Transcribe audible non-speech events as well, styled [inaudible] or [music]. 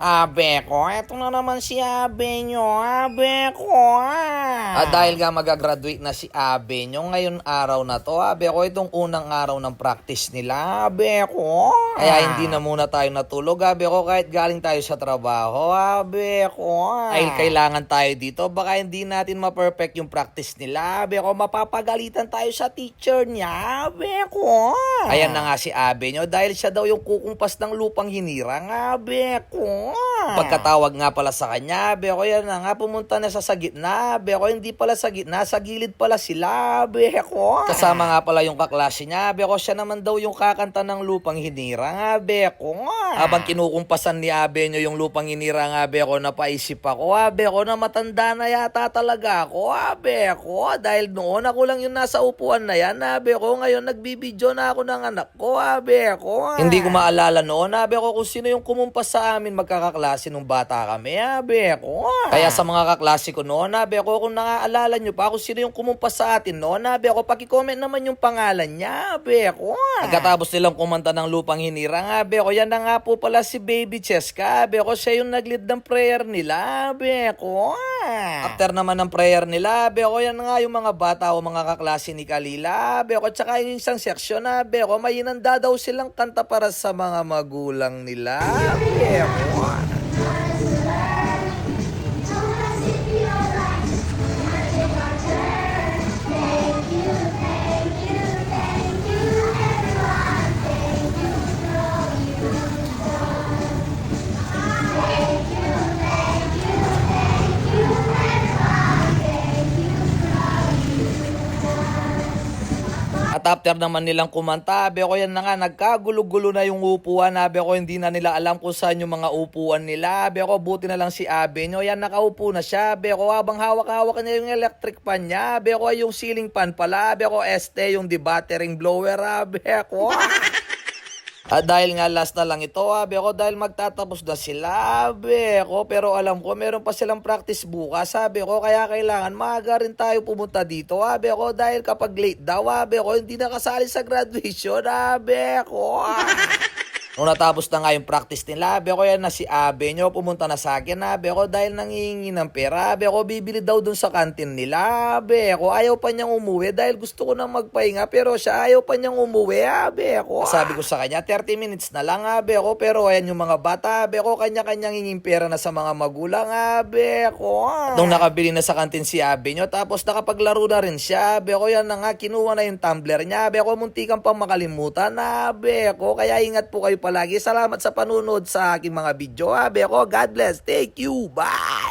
Abe ko, eto na naman si Abe nyo, Abe ko. Ah, dahil nga magagraduate na si Abe nyo ngayon araw na to, Abe ko, itong unang araw ng practice nila, Abe ko. Kaya hindi na muna tayo natulog, Abe ko, kahit galing tayo sa trabaho, Abe ko. Dahil kailangan tayo dito, baka hindi natin ma-perfect yung practice nila, Abe ko, mapapagalitan tayo sa teacher niya, Abe ko. Ayan na nga si Abe nyo, dahil siya daw yung kukumpas ng lupang hinirang, Abe ko. on. Pagkatawag nga pala sa kanya, be ko yan na nga pumunta na sa sa gitna, be ko hindi pala sa gitna, sa gilid pala sila, be ko. Kasama nga pala yung kaklase niya, be ko siya naman daw yung kakanta ng lupang hinira nga, be ko. Habang kinukumpasan ni Abe nyo yung lupang hinira nga, be ko, napaisip ako, abe ko na matanda na yata talaga ako, abe ko. Dahil noon ako lang yung nasa upuan na yan, abe ko, ngayon nagbibidyo na ako ng anak ko, abe ko. Hindi ko maalala noon, abe ko, kung sino yung kumumpas sa amin magkakaklase nung bata kami, abe ko. Kaya sa mga kaklase ko noon, abe ko, kung naaalala nyo pa kung sino yung kumumpas sa atin noon, abe ko, pakicomment naman yung pangalan niya, abe ko. Pagkatapos nilang kumanta ng lupang hinirang, abe ko, yan na nga po pala si Baby Cheska, abe ko, siya yung nag-lead ng prayer nila, abe ko. After naman ng prayer nila, abe ko, yan nga yung mga bata o mga kaklase ni Kalila, abe ko, tsaka yung isang seksyon, abe ko, may hinanda daw silang kanta para sa mga magulang nila, abe At after naman nilang kumanta, abe ko yan na nga, nagkagulo-gulo na yung upuan. Abe ko, hindi na nila alam kung saan yung mga upuan nila. Abe ko, buti na lang si Abe nyo. Yan, nakaupo na siya. Abe ko, habang hawak-hawak niya yung electric pan niya. Abe ko, yung ceiling fan pala. Abe ko, este, yung debattering blower. Abe ko. [laughs] At dahil nga last na lang ito, abe ko, dahil magtatapos na sila, abe ko, pero alam ko, meron pa silang practice bukas, sabi ko, kaya kailangan maaga rin tayo pumunta dito, abe ko, dahil kapag late daw, abe ko, hindi nakasali sa graduation, abe ko. [laughs] Nung natapos na nga yung practice nila, abe ko yan na si Abe nyo, pumunta na sa akin, abe ko, dahil nangihingi ng pera, abe ko, bibili daw dun sa kantin nila, abe ko, ayaw pa niyang umuwi dahil gusto ko nang magpahinga, pero siya ayaw pa niyang umuwi, abe ko. Sabi ko sa kanya, 30 minutes na lang, abe ko, pero ayan yung mga bata, abe ko, kanya-kanyang hinging pera na sa mga magulang, abe ko. Nung nakabili na sa kantin si Abe nyo, tapos nakapaglaro na rin siya, abe ko, yan na nga, kinuha na yung tumbler niya, abe ko, muntikan pang makalimutan, abe ko, kaya ingat po kayo palagi. Salamat sa panunod sa aking mga video, abe ko, God bless, thank you, bye!